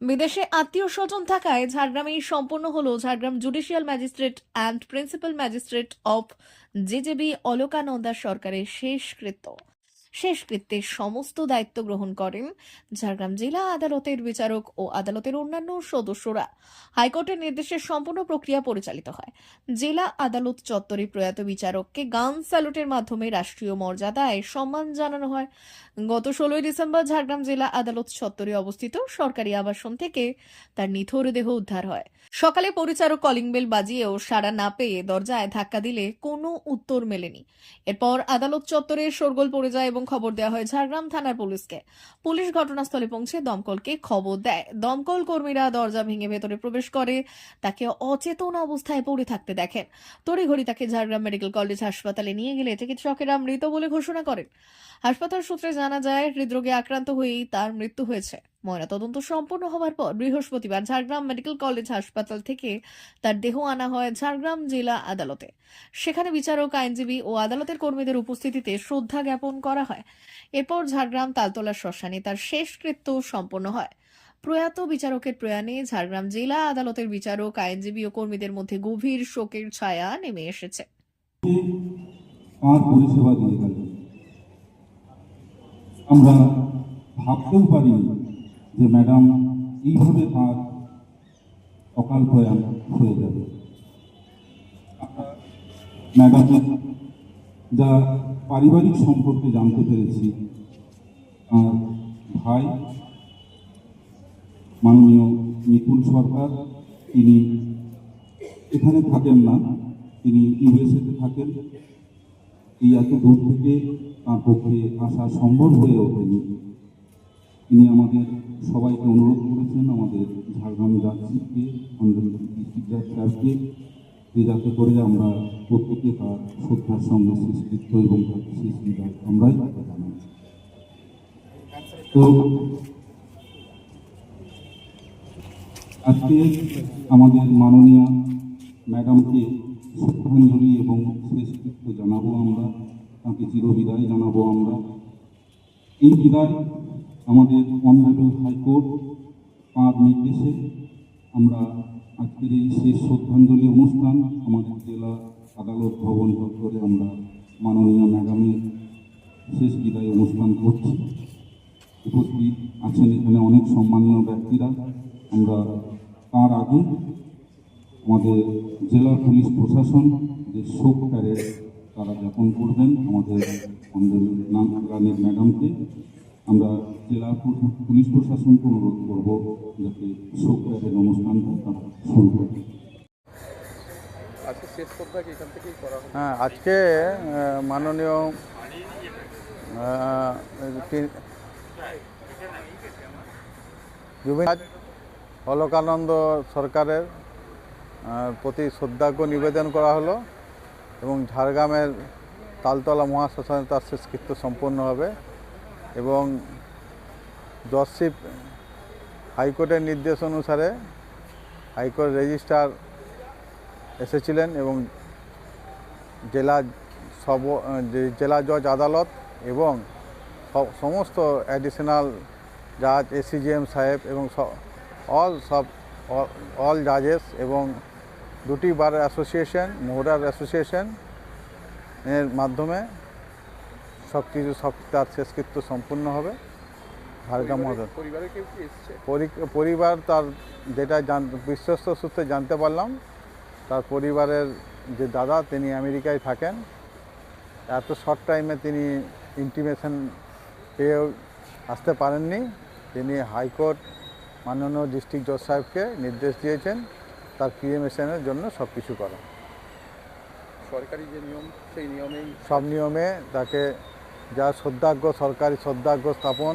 বিদেশে আত্মীয় স্বজন থাকায় ঝাড়গ্রামেই সম্পন্ন হল Jhargram judicial magistrate and principal magistrate of JJB Alokananda সরকারের শেষকৃত্য। শেষকৃত্যের সমস্ত দায়িত্ব গ্রহণ করেন ঝাড়গ্রাম জেলা আদালতের বিচারক ও আদালতের অন্যান্য সদস্যরা। হাইকোর্টের নির্দেশে সম্পূর্ণ প্রক্রিয়া পরিচালিত হয়। জেলা আদালত চত্বরে প্রয়াত বিচারককে গান স্যালুটের মাধ্যমে রাষ্ট্রীয় মর্যাদায় সম্মান জানানো হয়। গত ষোলোই ডিসেম্বর ঝাড়গ্রাম জেলা আদালত চত্বরে অবস্থিত সরকারি আবাসন থেকে তার নিথর দেহ উদ্ধার হয়। সকালে পরিচারক কলিং বেল বাজিয়েও সাড়া না পেয়ে দরজায় ধাক্কা দিলে কোনো উত্তর মেলেনি। এরপর আদালত চত্বরে শোরগোল পড়ে যায় এবং খবর দেওয়া হয় ঝাড়গ্রাম থানার পুলিশকে। পুলিশ ঘটনাস্থলে পৌঁছে দমকলকে খবর দেয়। দমকল কর্মীরা দরজা ভেঙে ভেতরে প্রবেশ করে, তাকে অচেতন অবস্থায় পড়ে থাকতে দেখেন। তড়িঘড়ি তাকে ঝাড়গ্রাম মেডিকেল কলেজ হাসপাতালে নিয়ে গেলে চিকিৎসকেরা মৃত বলে ঘোষণা করেন। হাসপাতাল সূত্রে জানা যায়, হৃদরোগে আক্রান্ত হয়েই তার মৃত্যু হয়েছে। ময়নাতদন্ত সম্পন্ন হওয়ার পর বৃহস্পতিবার ঝাড়গ্রাম মেডিকেল কলেজ হাসপাতাল থেকে তার দেহ আনা হয় ঝাড়গ্রাম জেলা আদালতে। সেখানে বিচারক, আইনজীবী ও আদালতের কর্মীদের উপস্থিতিতে শ্রদ্ধা জ্ঞাপন করা হয়। এরপর ঝাড়গ্রাম তালতলা শ্মশানে তার শেষকৃত্য সম্পন্ন হয়। প্রয়াত বিচারকের প্রয়াণে ঝাড়গ্রাম জেলা আদালতের বিচারক, আইনজীবী ও কর্মীদের মধ্যে গভীর শোকের ছায়া নেমে এসেছে। আমরা ভাবতেও পারিনি যে ম্যাডাম এইভাবে তাঁর অকাল প্রয়াণ হয়ে যাবে আমরা ম্যাডামের যা পারিবারিক সম্পর্কে জানতে পেরেছি, তাঁর ভাই মাননীয় মিতুল সরকার, তিনি এখানে থাকেন না, তিনি ইউএসএতে থাকেন। এই এত দূর থেকে তার পক্ষে আসা সম্ভব হয়ে ওঠেনি। তিনি আমাদের সবাইকে অনুরোধ করেছেন আমাদের ঝাড়গ্রাম জাতিকে আমাদের ডিস্ট্রিক্ট জাজ যে যাতে করে আমরা প্রত্যেকে তার শ্রদ্ধার সঙ্গে শেষকৃত্য এবং আমরাই তাকে জানাই। তো আজকে আমাদের মাননীয় ম্যাডামকে শ্রদ্ধাঞ্জলি এবং শেষকৃত্য জানাব আমরা, তাকে চিরবিদায় জানাব আমরা। এই বিদায় আমাদের অনারেবল হাইকোর্ট তাঁর নির্দেশে আমরা আজকের এই শেষ শ্রদ্ধাঞ্জলি অনুষ্ঠান আমাদের জেলা আদালত ভবন চত্বরে আমরা মাননীয় ম্যাডামের শেষ বিদায় অনুষ্ঠান করছি। উপস্থিত আছেন এখানে অনেক সম্মানীয় ব্যক্তিরা। আমরা তার আগে আমাদের জেলা পুলিশ প্রশাসন যে শোক প্যারেড তারা জ্ঞাপন করবেন আমাদের আমাদের নাম রানের ম্যাডামকে। আমরা জেলা পুলিশ প্রশাসনকে অনুরোধ করব যাতে শোক প্যারেড অনুষ্ঠানটা তারা শুরু করে হবে। হ্যাঁ আজকে মাননীয় কি- অলোকানন্দ সরকারের প্রতি শ্রদ্ধাজ্ঞ নিবেদন করা হলো এবং ঝাড়গ্রামের তালতলা মহাশ্মশানে তার শেষকৃত্য সম্পন্ন হবে। এবং জজশিপ হাইকোর্টের নির্দেশ অনুসারে হাইকোর্ট রেজিস্ট্রার এসেছিলেন এবং জেলা সব জেলা জজ আদালত এবং সমস্ত অ্যাডিশনাল জাজ এসিজিএম সাহেব এবং অল সব অল জাজেস এবং দুটি বার অ্যাসোসিয়েশন মোহরার অ্যাসোসিয়েশন এর মাধ্যমে সব কিছু সব তার শেষকৃত্য সম্পূর্ণ হবে। ঝাড়গ্রাম মহাজন পরিবারের কেউ কি এসছে? পরি- পরিবার তার যেটা জান বিশ্বস্ত সূত্রে জানতে পারলাম তার পরিবারের যে দাদা তিনি আমেরিকায় থাকেন। এত শর্ট টাইমে তিনি ইন্টিমেশন পেয়েও আসতে পারেননি। তিনি হাইকোর্ট মাননীয় ডিস্ট্রিক্ট জজ সাহেবকে নির্দেশ দিয়েছেন তার ক্রিয়েমেশনের জন্য সব কিছু করা। সরকারি যে নিয়ম সেই নিয়মেই সব নিয়মে তাকে যা শ্রদ্ধাজ্ঞ সরকারি শ্রদ্ধাজ্ঞ স্থাপন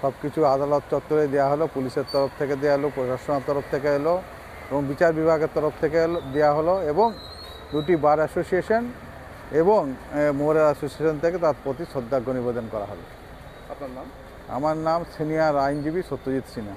সব কিছু আদালত চত্বরে দেওয়া হলো পুলিশের তরফ থেকে দেওয়া হলো প্রশাসনের তরফ থেকে এলো এবং বিচার বিভাগের তরফ থেকে এলো দেওয়া হলো এবং দুটি বার অ্যাসোসিয়েশন এবং মোহরের অ্যাসোসিয়েশন থেকে তার প্রতি শ্রদ্ধাজ্ঞ নিবেদন করা হলো আপনার নাম? আমার নাম সিনিয়র আইনজীবী সত্যজিৎ সিনহা।